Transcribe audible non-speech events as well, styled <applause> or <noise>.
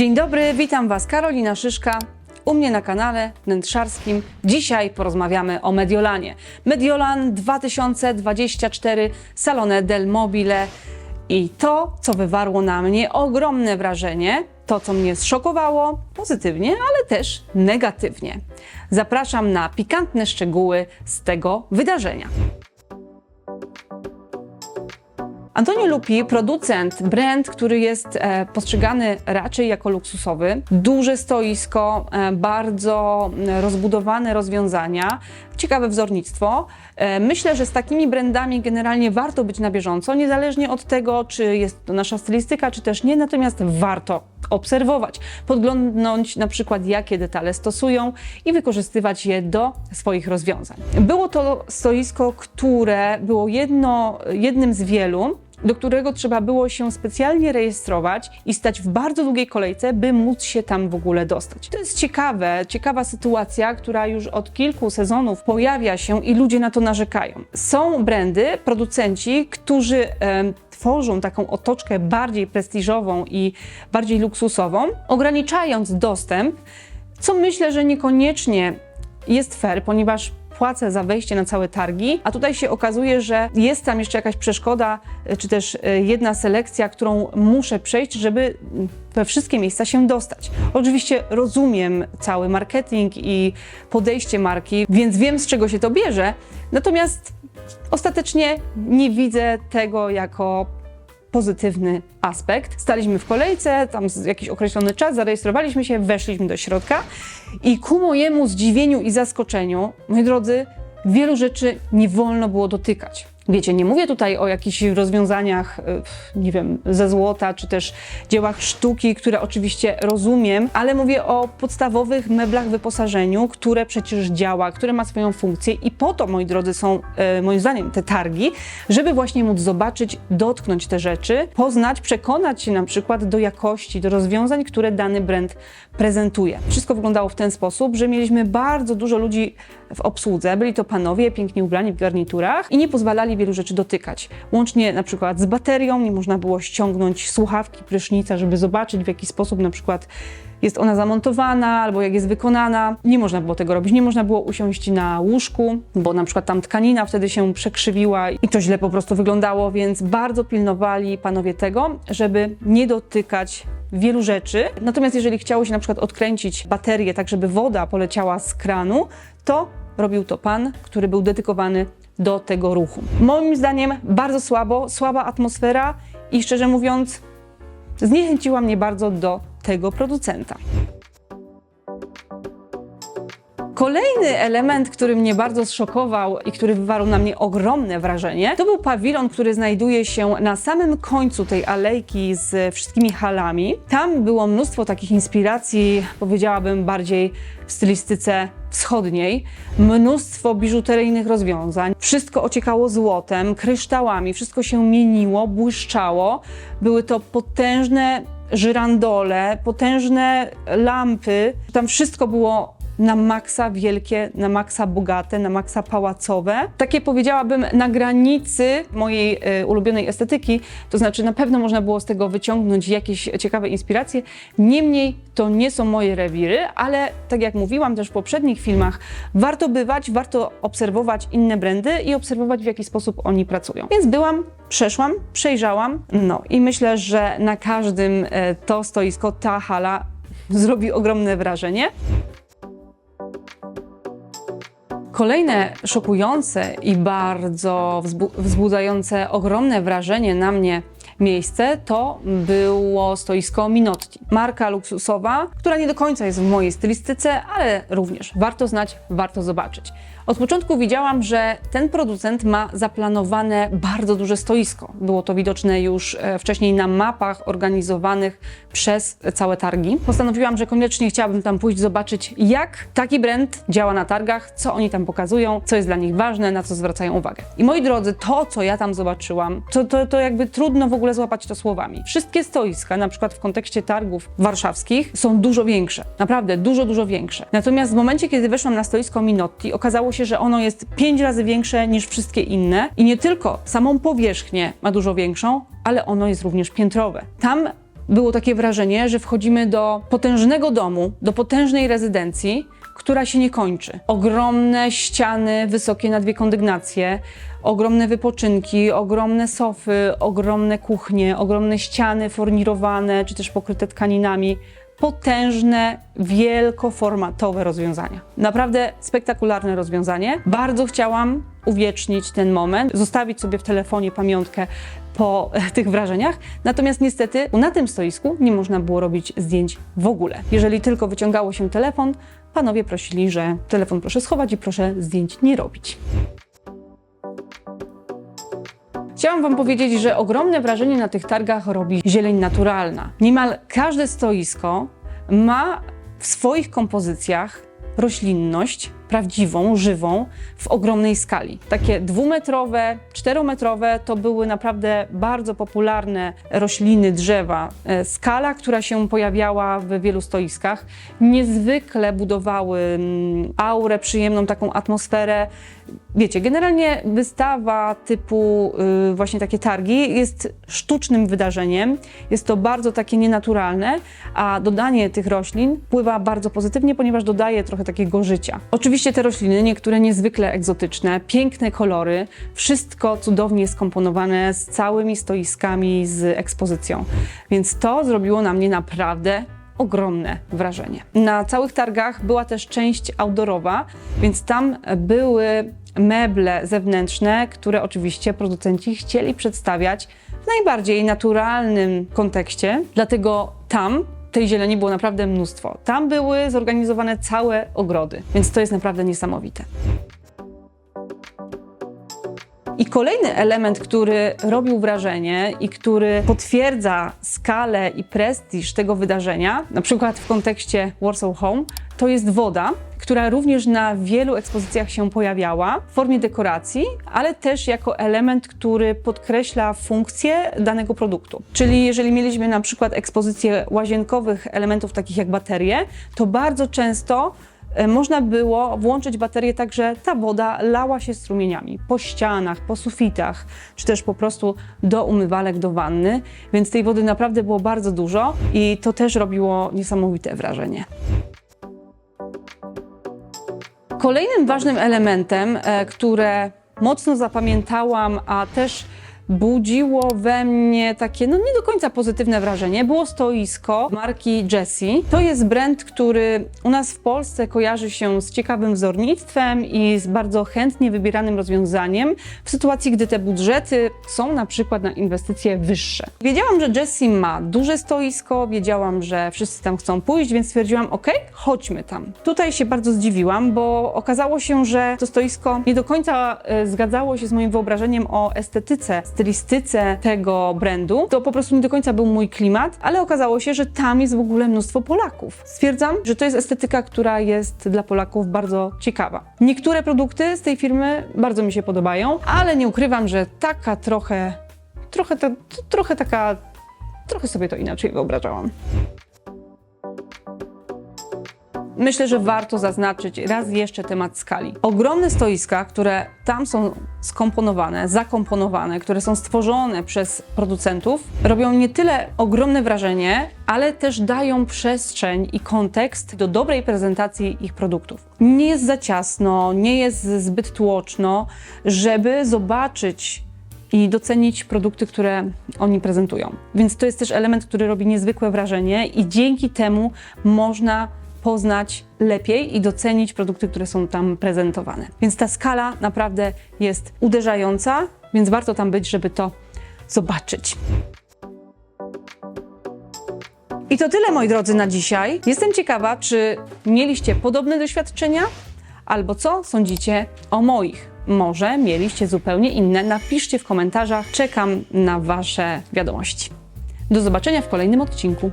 Dzień dobry, witam Was Karolina Szyszka. U mnie na kanale wnętrzarskim. Dzisiaj porozmawiamy o Mediolanie. Mediolan 2024 Salone del Mobile i to, co wywarło na mnie ogromne wrażenie, to, co mnie zszokowało pozytywnie, ale też negatywnie. Zapraszam na pikantne szczegóły z tego wydarzenia. Antonio Lupi, producent, brand, który jest e, postrzegany raczej jako luksusowy. Duże stoisko, e, bardzo rozbudowane rozwiązania, ciekawe wzornictwo. E, myślę, że z takimi brandami generalnie warto być na bieżąco, niezależnie od tego, czy jest to nasza stylistyka, czy też nie, natomiast warto obserwować, podglądnąć na przykład jakie detale stosują i wykorzystywać je do swoich rozwiązań. Było to stoisko, które było jedno, jednym z wielu, do którego trzeba było się specjalnie rejestrować i stać w bardzo długiej kolejce, by móc się tam w ogóle dostać. To jest ciekawe, ciekawa sytuacja, która już od kilku sezonów pojawia się i ludzie na to narzekają. Są brandy, producenci, którzy em, tworzą taką otoczkę bardziej prestiżową i bardziej luksusową, ograniczając dostęp, co myślę, że niekoniecznie jest fair, ponieważ płacę za wejście na całe targi, a tutaj się okazuje, że jest tam jeszcze jakaś przeszkoda, e, czy też e, jedna selekcja, którą muszę przejść, żeby mm, we wszystkie miejsca się dostać. Oczywiście rozumiem cały marketing i podejście marki, więc wiem z czego się to bierze, natomiast ostatecznie nie widzę tego jako pozytywny aspekt. Staliśmy w kolejce, tam jakiś określony czas, zarejestrowaliśmy się, weszliśmy do środka i ku mojemu zdziwieniu i zaskoczeniu, moi drodzy, wielu rzeczy nie wolno było dotykać. Wiecie, nie mówię tutaj o jakichś rozwiązaniach, y, nie wiem, ze złota, czy też dziełach sztuki, które oczywiście rozumiem, ale mówię o podstawowych meblach wyposażeniu, które przecież działa, które ma swoją funkcję i po to, moi drodzy, są e, moim zdaniem te targi, żeby właśnie móc zobaczyć, dotknąć te rzeczy, poznać, przekonać się na przykład do jakości, do rozwiązań, które dany brand prezentuje. Wszystko wyglądało w ten sposób, że mieliśmy bardzo dużo ludzi w obsłudze, byli to panowie pięknie ubrani w garniturach i nie pozwalali wielu rzeczy dotykać. Łącznie na przykład z baterią, nie można było ściągnąć słuchawki prysznica, żeby zobaczyć w jaki sposób na przykład jest ona zamontowana albo jak jest wykonana. Nie można było tego robić, nie można było usiąść na łóżku, bo na przykład tam tkanina wtedy się przekrzywiła i to źle po prostu wyglądało, więc bardzo pilnowali panowie tego, żeby nie dotykać wielu rzeczy. Natomiast jeżeli chciało się na przykład odkręcić baterię tak, żeby woda poleciała z kranu, to robił to pan, który był dedykowany do tego ruchu. Moim zdaniem bardzo słabo, słaba atmosfera i szczerze mówiąc zniechęciła mnie bardzo do tego producenta. Kolejny element, który mnie bardzo zszokował i który wywarł na mnie ogromne wrażenie, to był pawilon, który znajduje się na samym końcu tej alejki z wszystkimi halami. Tam było mnóstwo takich inspiracji, powiedziałabym bardziej w stylistyce wschodniej, mnóstwo biżuteryjnych rozwiązań. Wszystko ociekało złotem, kryształami, wszystko się mieniło, błyszczało. Były to potężne żyrandole, potężne lampy. Tam wszystko było na maksa wielkie, na maksa bogate, na maksa pałacowe. Takie powiedziałabym na granicy mojej e, ulubionej estetyki, to znaczy na pewno można było z tego wyciągnąć jakieś ciekawe inspiracje. Niemniej to nie są moje rewiry, ale tak jak mówiłam też w poprzednich filmach, warto bywać, warto obserwować inne brandy i obserwować w jaki sposób oni pracują. Więc byłam, przeszłam, przejrzałam, no i myślę, że na każdym e, to stoisko, ta hala zrobi ogromne wrażenie. Kolejne szokujące i bardzo wzbu- wzbudzające ogromne wrażenie na mnie miejsce to było stoisko Minotti. Marka luksusowa, która nie do końca jest w mojej stylistyce, ale również warto znać, warto zobaczyć. Od początku widziałam, że ten producent ma zaplanowane bardzo duże stoisko. Było to widoczne już e, wcześniej na mapach organizowanych przez całe targi. Postanowiłam, że koniecznie chciałabym tam pójść, zobaczyć, jak taki brand działa na targach, co oni tam pokazują, co jest dla nich ważne, na co zwracają uwagę. I moi drodzy, to, co ja tam zobaczyłam, to, to, to jakby trudno w ogóle złapać to słowami. Wszystkie stoiska, na przykład w kontekście targów warszawskich, są dużo większe. Naprawdę, dużo, dużo większe. Natomiast w momencie, kiedy weszłam na stoisko Minotti, okazało się, że ono jest pięć razy większe niż wszystkie inne i nie tylko samą powierzchnię ma dużo większą, ale ono jest również piętrowe. Tam było takie wrażenie, że wchodzimy do potężnego domu, do potężnej rezydencji, która się nie kończy. Ogromne ściany, wysokie na dwie kondygnacje, ogromne wypoczynki, ogromne sofy, ogromne kuchnie, ogromne ściany fornirowane czy też pokryte tkaninami. Potężne, wielkoformatowe rozwiązania. Naprawdę spektakularne rozwiązanie. Bardzo chciałam uwiecznić ten moment, zostawić sobie w telefonie pamiątkę po <laughs> tych wrażeniach. Natomiast niestety na tym stoisku nie można było robić zdjęć w ogóle. Jeżeli tylko wyciągało się telefon, panowie prosili, że telefon proszę schować i proszę zdjęć nie robić. Chciałam Wam powiedzieć, że ogromne wrażenie na tych targach robi zieleń naturalna. Niemal każde stoisko ma w swoich kompozycjach roślinność prawdziwą, żywą, w ogromnej skali. Takie dwumetrowe, czterometrowe to były naprawdę bardzo popularne rośliny, drzewa. E, Skala, która się pojawiała w wielu stoiskach, niezwykle budowały mm, aurę, przyjemną taką atmosferę. Wiecie, generalnie wystawa typu y, właśnie takie targi jest sztucznym wydarzeniem. Jest to bardzo takie nienaturalne, a dodanie tych roślin wpływa bardzo pozytywnie, ponieważ dodaje trochę takiego życia. Oczywiście te rośliny, niektóre niezwykle egzotyczne, piękne kolory, wszystko cudownie skomponowane z całymi stoiskami, z ekspozycją. Więc to zrobiło na mnie naprawdę ogromne wrażenie. Na całych targach była też część outdoorowa, więc tam były meble zewnętrzne, które oczywiście producenci chcieli przedstawiać w najbardziej naturalnym kontekście. Dlatego tam tej zieleni było naprawdę mnóstwo. Tam były zorganizowane całe ogrody, więc to jest naprawdę niesamowite. I kolejny element, który robił wrażenie i który potwierdza skalę i prestiż tego wydarzenia, na przykład w kontekście Warsaw Home, to jest woda, która również na wielu ekspozycjach się pojawiała w formie dekoracji, ale też jako element, który podkreśla funkcję danego produktu. Czyli jeżeli mieliśmy na przykład ekspozycję łazienkowych elementów takich jak baterie, to bardzo często można było włączyć baterię tak, że ta woda lała się strumieniami po ścianach, po sufitach, czy też po prostu do umywalek, do wanny, więc tej wody naprawdę było bardzo dużo i to też robiło niesamowite wrażenie. Kolejnym ważnym elementem, e, które mocno zapamiętałam, a też budziło we mnie takie, no nie do końca pozytywne wrażenie, było stoisko marki Jessie. To jest brand, który u nas w Polsce kojarzy się z ciekawym wzornictwem i z bardzo chętnie wybieranym rozwiązaniem w sytuacji, gdy te budżety są na przykład na inwestycje wyższe. Wiedziałam, że Jessie ma duże stoisko, wiedziałam, że wszyscy tam chcą pójść, więc stwierdziłam, ok, chodźmy tam. Tutaj się bardzo zdziwiłam, bo okazało się, że to stoisko nie do końca e, zgadzało się z moim wyobrażeniem o estetyce stylistyce tego brandu, to po prostu nie do końca był mój klimat, ale okazało się, że tam jest w ogóle mnóstwo Polaków. Stwierdzam, że to jest estetyka, która jest dla Polaków bardzo ciekawa. Niektóre produkty z tej firmy bardzo mi się podobają, ale nie ukrywam, że taka trochę, trochę, ta, trochę taka, trochę sobie to inaczej wyobrażałam. Myślę, że warto zaznaczyć raz jeszcze temat skali. Ogromne stoiska, które tam są skomponowane, zakomponowane, które są stworzone przez producentów, robią nie tyle ogromne wrażenie, ale też dają przestrzeń i kontekst do dobrej prezentacji ich produktów. Nie jest za ciasno, nie jest zbyt tłoczno, żeby zobaczyć i docenić produkty, które oni prezentują. Więc to jest też element, który robi niezwykłe wrażenie i dzięki temu można poznać lepiej i docenić produkty, które są tam prezentowane. Więc ta skala naprawdę jest uderzająca, więc warto tam być, żeby to zobaczyć. I to tyle, moi drodzy, na dzisiaj. Jestem ciekawa, czy mieliście podobne doświadczenia, albo co sądzicie o moich. Może mieliście zupełnie inne. Napiszcie w komentarzach. Czekam na Wasze wiadomości. Do zobaczenia w kolejnym odcinku.